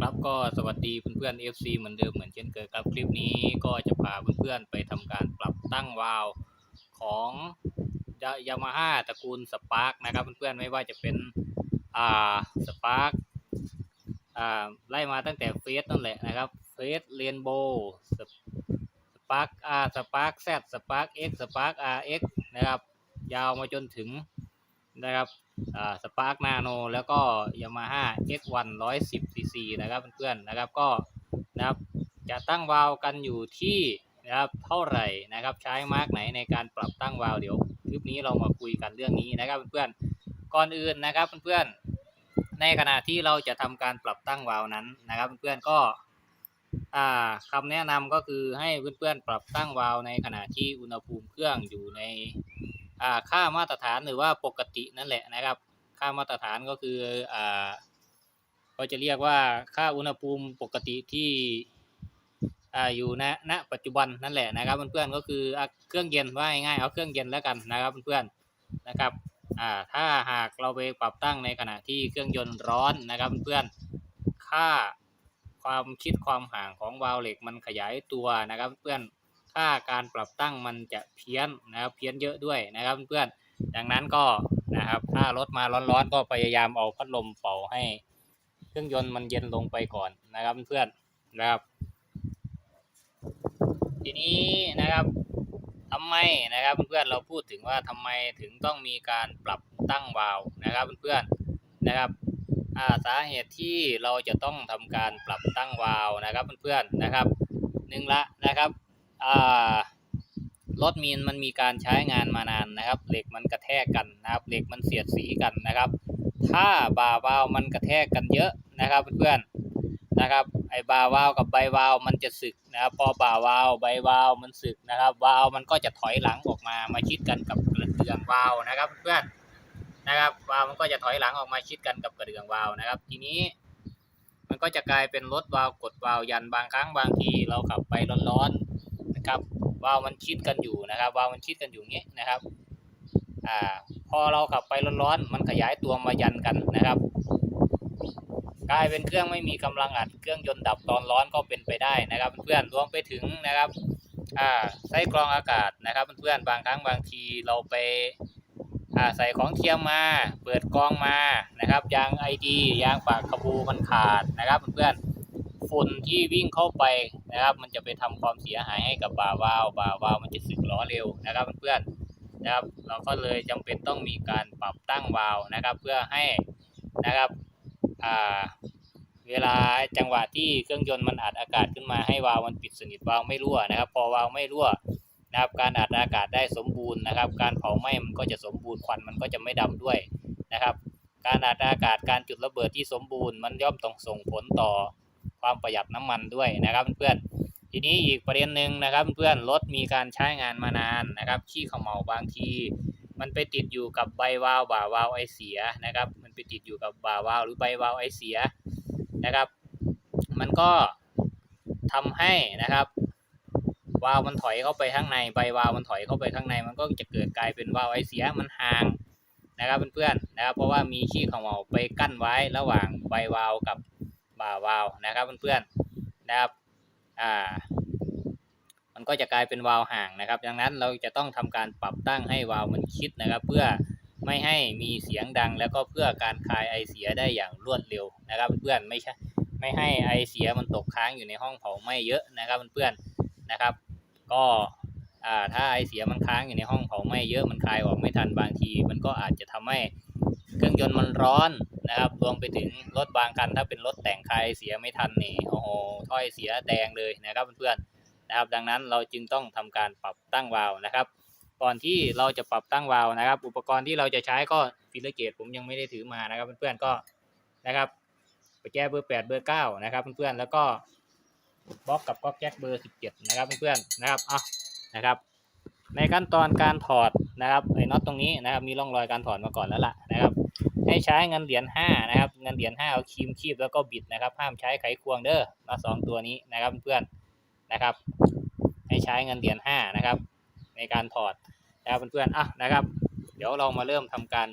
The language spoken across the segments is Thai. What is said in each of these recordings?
ครับก็สวัสดีเพื่อนๆ FC เหมือนเดิมเหมือนเช่นเคยครับคลิปนี้ก็จะพาเพื่อนๆไปทำการปรับตั้งวาล์วของยามาฮ่าตระกูลสปาร์กนะครับเพื่อนๆไม่ว่าจะเป็นอ่าสปาร์กอ่าไล่มาตั้งแต่เฟสนั่นแหละนะครับเฟสเรนโบว์สปาร์กอาร์สปาร์กแซดสปาร์กเอ็กสปาร์กอาร์เอ็กนะครับยาวมาจนถึง นะครับสปาร์กนาโนแล้วก็ยามาฮ่า X1 110 cc นะครับเพื่อนๆนะครับก็นะครับจะตั้งวาล์วกันอยู่ที่นะครับเท่าไหร่นะครับใช้มาร์กไหนในการปรับตั้งวาล์วเดี๋ยวคลิปนี้เรามาคุยกันเรื่องนี้นะครับเพื่อนๆก่อนอื่นนะครับเพื่อนๆในขณะที่เราจะทำการปรับตั้งวาล์วนั้นนะครับเพื่อนๆก็อ่าคำแนะนำก็คือให้เพื่อนๆปรับตั้งวาล์วในขณะที่อุณหภูมิเครื่องอยู่ใน ค่ามาตรฐานหรือว่าปกตินั่นแหละนะครับ ค่ามาตรฐานก็คืออ่าก็จะเรียกว่าค่าอุณหภูมิปกติที่ออยู่ณณปัจจุบันนั่นแหละนะครับเพื่อนๆก็คืออเครื่องเย็นว่าง่ายๆเอาเครื่องเย็นแล้วกันนะครับเพื่อนๆนะครับถ้าหากเราไปปรับตั้งในขณะที่เครื่องยนต์ร้อนนะครับเพื่อนๆค่าความชิดความห่างของวาล์วเหล็กมันขยายตัวนะครับ เพื่อน ค่าการปรับตั้งมันจะเพี้ยนนะครับเพี้ยนเยอะด้วยนะครับเพื่อนดังนั้นก็นะครับถ้ารถมาร้อนๆ ก็พยายามเอาพัดลมเป่าให้ เครื่องยนต์มันเย็นลงไปก่อนนะครับเพื่อนนะครับ ทีนี้นะครับทำไมนะครับเพื่อนๆเราพูดถึงว่าทำไมถึงต้องมีการปรับตั้งวาล์วนะครับเพื่อนๆนะครับสาเหตุที่เราจะต้องทำการปรับตั้งวาล์วนะครับเพื่อนๆนะครับหนึ่งละนะครับ รถมีนมันมีการใช้งานมานานนะครับ เหล็กมันกระแทกกันนะครับ เหล็กมันเสียดสีกันนะครับ ถ้าบ่าวาวมันกระแทกกันเยอะนะครับเพื่อนๆนะครับ ไอ้บ่าวาวกับใบวาวมันจะสึกนะครับ พอบ่าวาวใบวาวมันสึกนะครับ วาวมันก็จะถอยหลังออกมามาชิดกันกับกระเดื่องวาวนะครับ เพื่อนนะครับวาวมันก็จะถอยหลังออกมาชิดกันกับกระเดื่องวาวนะครับ ทีนี้มันก็จะกลายเป็นรถวาวกดวาวยันบางครั้งบางทีเราขับไปร้อนๆ ครับวาล์วมันชิดกันอยู่นะครับวาล์วมันชิดกันอยู่อย่างนี้นะครับอ่าพอเราขับไปร้อนๆมันขยายตัวมายันกันนะครับ กลายเป็นเครื่องไม่มีกำลังอัดเครื่องยนต์ดับตอนร้อนก็เป็นไปได้นะครับ เพื่อนรวมไปถึงนะครับอ่าไส้กรองอากาศนะครับเพื่อนบางครั้งบางทีเราไปอ่าใส่ของเทียมมา เปิดกรองมานะครับยางไอดียางปากขบูมันขาดนะครับเพื่อน ฝุ่นที่วิ่งเข้าไปนะครับ มันจะไปทำความเสียหายให้กับบาวาล์วบาวาล์วมันจะสึกล้อเร็วนะครับเพื่อนๆนะครับ เราก็เลยจำเป็นต้องมีการปรับตั้งวาล์วนะครับ เพื่อให้นะครับอ่าเวลาจังหวะที่เครื่องยนต์มันอัดอากาศขึ้นมาให้วาล์วมันปิดสนิทวาล์วไม่รั่วนะครับ พอวาล์วไม่รั่วนะครับ การอัดอากาศได้สมบูรณ์นะครับ การเผาไหม้มันก็จะสมบูรณ์ควันมันก็จะไม่ดำด้วยนะครับ การอัดอากาศการจุดระเบิดที่สมบูรณ์มันย่อมต้องส่งผลต่อ ความประหยัดน้ำมันด้วยนะครับเพื่อนๆทีนี้อีกประเด็นหนึ่งนะครับเพื่อนรถมีการใช้งานมานานนะครับขี้เขมเหลาบางทีมันไปติดอยู่กับใบวาล์วบ่าวาล์วไอเสียนะครับ มันไปติดอยู่กับบ่าวาล์วหรือใบวาล์วไอเสียนะครับ มันก็ทำให้นะครับวาล์วมันถอยเข้าไปข้างในใบวาล์วมันถอยเข้าไปข้างใน มันก็จะเกิดกลายเป็นวาล์วไอเสียมันห่างนะครับเพื่อนๆนะครับเพราะว่ามีขี้เขมเหลาไปกั้นไว้ระหว่างใบวาล์วกับ วาล์วนะครับเพื่อนๆนะครับอ่ามันก็จะกลายเป็นวาล์วห่างนะครับ ดังนั้นเราจะต้องทำการปรับตั้งให้วาล์วมันชิดนะครับ เพื่อไม่ให้มีเสียงดัง แล้วก็เพื่อการคายไอเสียได้อย่างรวดเร็วนะครับเพื่อนๆไม่ใช่ไม่ให้ไอเสียมันตกค้างอยู่ในห้องเผาไหม้เยอะนะครับเพื่อนๆนะครับ ก็ถ้าไอเสียมันค้างอยู่ในห้องเผาไหม้เยอะมันคายออกไม่ทันบางที มันก็อาจจะทำให้เครื่องยนต์มันร้อน นะครับ รวมไปถึงรถบางคันถ้าเป็นรถแต่งคายเสียไม่ทันนี่โอ้โหถ้อยเสียแดงเลยนะครับเพื่อนๆนะครับ ดังนั้นเราจึงต้องทำการปรับตั้งวาล์วนะครับ ก่อนที่เราจะปรับตั้งวาล์วนะครับ อุปกรณ์ที่เราจะใช้ก็ฟิลเกตผมยังไม่ได้ถือมานะครับเพื่อนๆก็นะครับไปแก้เบอร์แปดเบอร์เก้านะครับเพื่อนๆ แล้วก็บล็อกกับก๊อกแจ็คเบอร์สิบเจ็ดนะครับเพื่อนๆ นะครับอะนะครับ ในขั้นตอนการถอดนะครับไอ้น็อตตรงนี้นะครับ มีร่องรอยการถอดมาก่อนแล้วล่ะนะครับ ให้ใช้เงินเหรียญห้านะครับ เงินเหรียญห้าเอาคีมคีบแล้วก็บิดนะครับ ห้ามใช้ไขควงเด้อมาสองตัวนี้นะครับเพื่อนนะครับ ให้ใช้เงินเหรียญห้านะครับ ในการถอดนะครับเพื่อนๆอะนะครับ เดี๋ยวเรามาเริ่มทำการ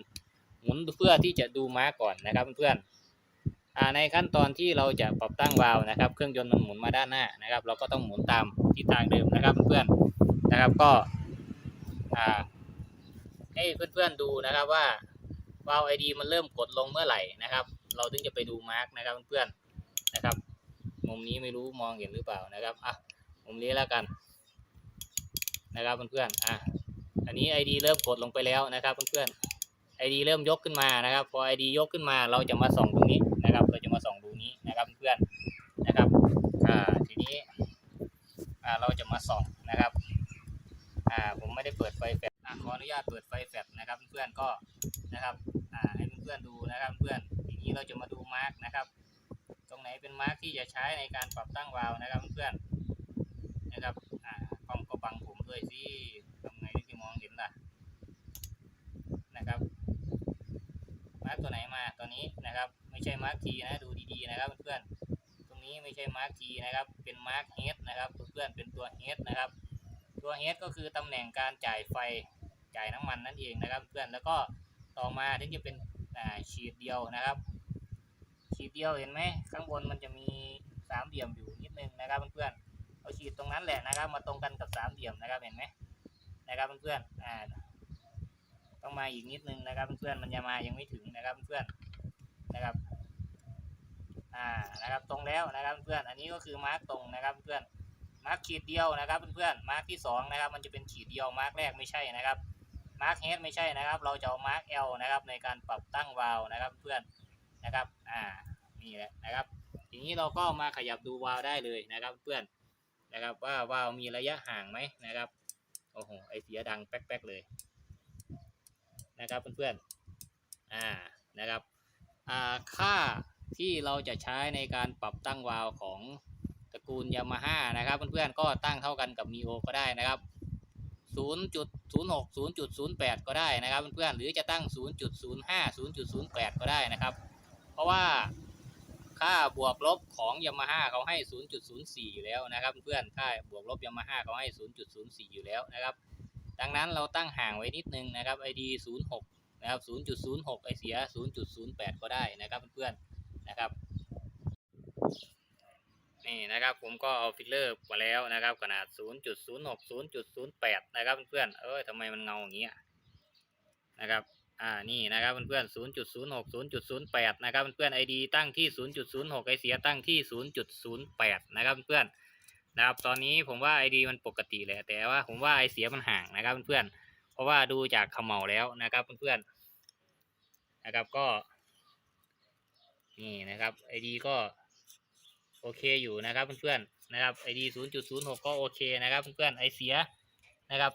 หมุนเพื่อที่จะดูม้าก่อนนะครับเพื่อนๆอ่าในขั้นตอนที่เราจะปรับตั้งวาล์วนะครับ เครื่องยนต์มันหมุนมาด้านหน้านะครับ เราก็ต้องหมุนตามทิศทางเดิมนะครับเพื่อนๆนะครับก็อ่าให้เพื่อนๆดูนะครับว่า วาล์วไอดีมันเริ่มกดลงเมื่อไหร่นะครับ เราถึงจะไปดูมาร์กนะครับเพื่อนๆนะครับ มุมนี้ไม่รู้มองเห็นหรือเปล่านะครับอะมุมนี้แล้วกัน นะครับเพื่อนๆอะอันนี้ไอดีเริ่มกดลงไปแล้วนะครับเพื่อนๆไอดีเริ่มยกขึ้นมานะครับ พอไอดียกขึ้นมาเราจะมาส่องตรงนี้นะครับ เราจะมาส่องดูนี้นะครับเพื่อนๆนะครับอ่าทีนี้อ่าเราจะมาส่องนะครับอ่าผมไม่ได้เปิดไฟแฟ ขออนุญาตเปิดไฟแฟลชนะครับ เพื่อนๆก็นะครับอ่าให้เพื่อนๆดูนะครับ เพื่อนทีนี้เราจะมาดูมาร์กนะครับ ตรงไหนเป็นมาร์กที่จะใช้ในการปรับตั้งวาล์วนะครับ เพื่อนๆนะครับอ่ากล้องก็บังผมด้วยสิทำไงถึงจะมองเห็นล่ะนะครับมาร์กตัวไหนมาตัวนี้นะครับ ไม่ใช่มาร์กทีนะดูดีๆนะครับ เพื่อนๆตรงนี้ไม่ใช่มาร์กทีนะครับ เป็นมาร์กเฮดนะครับเพื่อนๆเป็นตัวเฮดนะครับ ตัวเฮดก็คือตำแหน่งการจ่ายไฟ จ่ายน้ำมันนั่นเองนะครับ เพื่อนแล้วก็ต่อมาถึงจะเป็นฉีดเดียวนะครับ ฉีดเดียวเห็นไหมข้างบนมันจะมีสามเหลี่ยมอยู่นิดนึงนะครับเพื่อนๆเอาฉีดตรงนั้นแหละนะครับ มาตรงกันกับสามเหลี่ยมนะครับเห็นไหมนะครับเพื่อนๆอ่าต้องมาอีกนิดนึงนะครับเพื่อนๆมันยังมายังไม่ถึงนะครับเพื่อนนะครับอ่านะครับตรงแล้วนะครับเพื่อนอันนี้ก็คือมาร์กตรงนะครับเพื่อนมาร์กขีดเดียวนะครับเพื่อนๆมาร์กที่สองนะครับมันจะเป็นขีดเดียวมาร์กแรกไม่ใช่นะครับ มาร์กเฮดไม่ใช่นะครับ เราจะเอามาร์กเอลนะครับในการปรับตั้งวาล์วนะครับเพื่อนนะครับอ่านี่แหละนะครับทีนี้เราก็มาขยับดูวาล์วได้เลยนะครับเพื่อนนะครับว่าวาล์วมีระยะห่างไหมนะครับโอ้โหไอเสียดังแป๊กๆเลยนะครับเพื่อนๆอ่านะครับอ่าค่าที่เราจะใช้ในการปรับตั้งวาล์วของตระกูลยามาฮ่านะครับเพื่อนๆก็ตั้งเท่ากันกับมีโอก็ได้นะครับ 0.06 0.08 ก็ได้นะครับเพื่อนๆหรือจะตั้ง 0.05 0.08 ก็ได้นะครับ เพราะว่าค่าบวกลบของยามาฮ่าเขาให้ 0.04 อยู่แล้วนะครับ เพื่อนค่าบวกลบยามาฮ่าเขาให้ 0.04 อยู่แล้วนะครับ ดังนั้นเราตั้งห่างไว้นิดนึงนะครับ ID 06 นะครับ 0.06 ไอเสีย 0.08 ก็ได้นะครับเพื่อนๆนะครับ นี่นะครับผมก็เอาฟิลเลอร์มาแล้วนะครับ ขนาด 0.06 0.08 นะครับเพื่อนเอ้ยทำไมมันเงาอย่างนี้อะนะครับอ่านี่นะครับเพื่อนๆ 0.06 0.08 นะครับเพื่อนๆ ID ตั้งที่ 0.06 ไอเสียตั้งที่ 0.08 นะครับเพื่อนนะครับตอนนี้ผมว่า ID มันปกติแหละแต่ว่าผมว่าไอเสียมันห่างนะครับเพื่อนๆเพราะว่าดูจากเขมเหลาแล้วนะครับเพื่อนๆนะครับก็นี่นะครับ ID ก็ โอเคอยู่นะครับเพื่อนๆนะครับ ID 0.06 ก็โอเคนะครับเพื่อนๆไอเสียนะครับ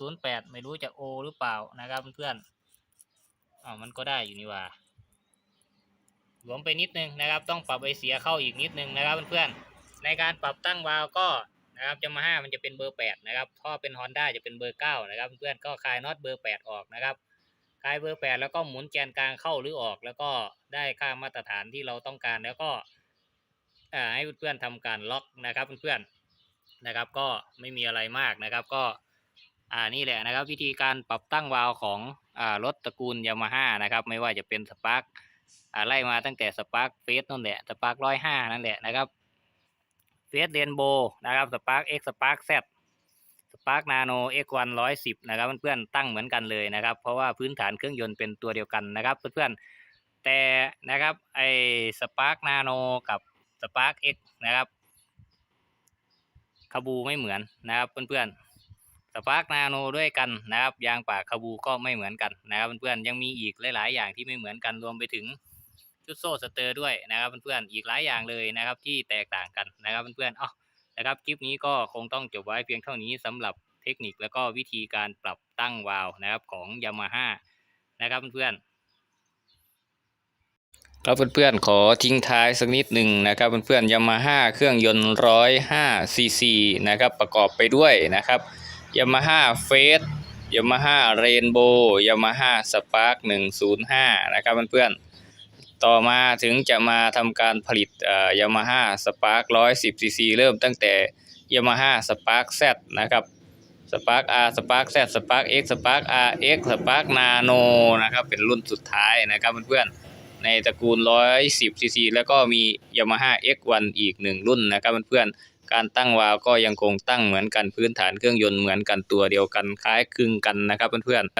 0.08 ไม่รู้จะ O หรือเปล่านะครับเพื่อนๆอ๋อมันก็ได้อยู่นี่ว่าหลวมไปนิดนึงนะครับ ต้องปรับไอเสียเข้าอีกนิดนึงนะครับเพื่อนๆในการปรับตั้งวาล์วก็นะครับจะมาห้ามันจะเป็นเบอร์แปดนะครับท่อเป็น Honda จะเป็นเบอร์เก้านะครับ เพื่อนก็คลายน็อตเบอร์แปดออกนะครับคลายเบอร์แปดแล้วก็หมุนแกนกลางเข้าหรือออก แล้วก็ได้ค่ามาตรฐานที่เราต้องการแล้วก็ อ่าให้เพื่อนๆทำการล็อกนะครับเพื่อนๆนะครับ ก็ไม่มีอะไรมากนะครับ ก็อ่านี่แหละนะครับ วิธีการปรับตั้งวาล์วของอ่ารถตระกูลยามาฮ่านะครับ ไม่ว่าจะเป็นสปาร์คอ่าไล่มาตั้งแต่สปาร์คเฟสนั่นแหละสปาร์คร้อยห้านั่นแหละนะครับเฟสเรนโบนะครับสปาร์คเอ็กสปาร์คแซสปาร์คนาโนเอ็กวันร้อยสิบนะครับเพื่อนๆตั้งเหมือนกันเลยนะครับ เพราะว่าพื้นฐานเครื่องยนต์เป็นตัวเดียวกันนะครับเพื่อนๆแต่นะครับไอสปาร์คนาโนกับ สปาร์คเอ็กนะครับคาบูไม่เหมือนนะครับเพื่อนๆสปาร์กนาโนด้วยกันนะครับ ยางปากคาบูก็ไม่เหมือนกันนะครับเพื่อนๆยังมีอีกหลาย ๆ อย่างที่ไม่เหมือนกันรวมไปถึงชุดโซ่สเตอร์ด้วยนะครับเพื่อนๆอีกหลายอย่างเลยนะครับ ที่แตกต่างกันนะครับเพื่อนๆอ๋อนะครับคลิปนี้ก็คงต้องจบไว้เพียงเท่านี้สำหรับเทคนิคแล้วก็วิธีการปรับตั้งวาล์วนะครับของยามาฮ่านะครับเพื่อนๆ ครับเพื่อนๆขอทิ้งท้ายสักนิดหนึ่งนะครับเพื่อนๆยามาฮ่าเครื่องยนต์ร้อยห้าซีซีนะครับประกอบไปด้วยนะครับยามาฮ่าเฟสยามาฮ่าเรนโบว์ยามาฮ่าสปาร์กหนึ่งศูนย์ห้านะครับเพื่อนๆต่อมาถึงจะมาทำการผลิตยามาฮ่าสปาร์กร้อยสิบซีซีเริ่มตั้งแต่ยามาฮ่าสปาร์กแซนะครับสปาร์กอาร์สปาร์กแซสปาร์กเอ็กสปาร์กอาร์เอ็กสปาร์กนาโนนะครับเป็นรุ่นสุดท้ายนะครับเพื่อนๆ ในตระกูล 110 ซีซี แล้วก็มี Yamaha X1 อีกหนึ่งรุ่นนะครับเพื่อนๆ การตั้งวาล์วก็ยังคงตั้งเหมือนกันพื้นฐานเครื่องยนต์เหมือนกันตัวเดียวกันคล้ายคลึงกันนะครับเพื่อนๆ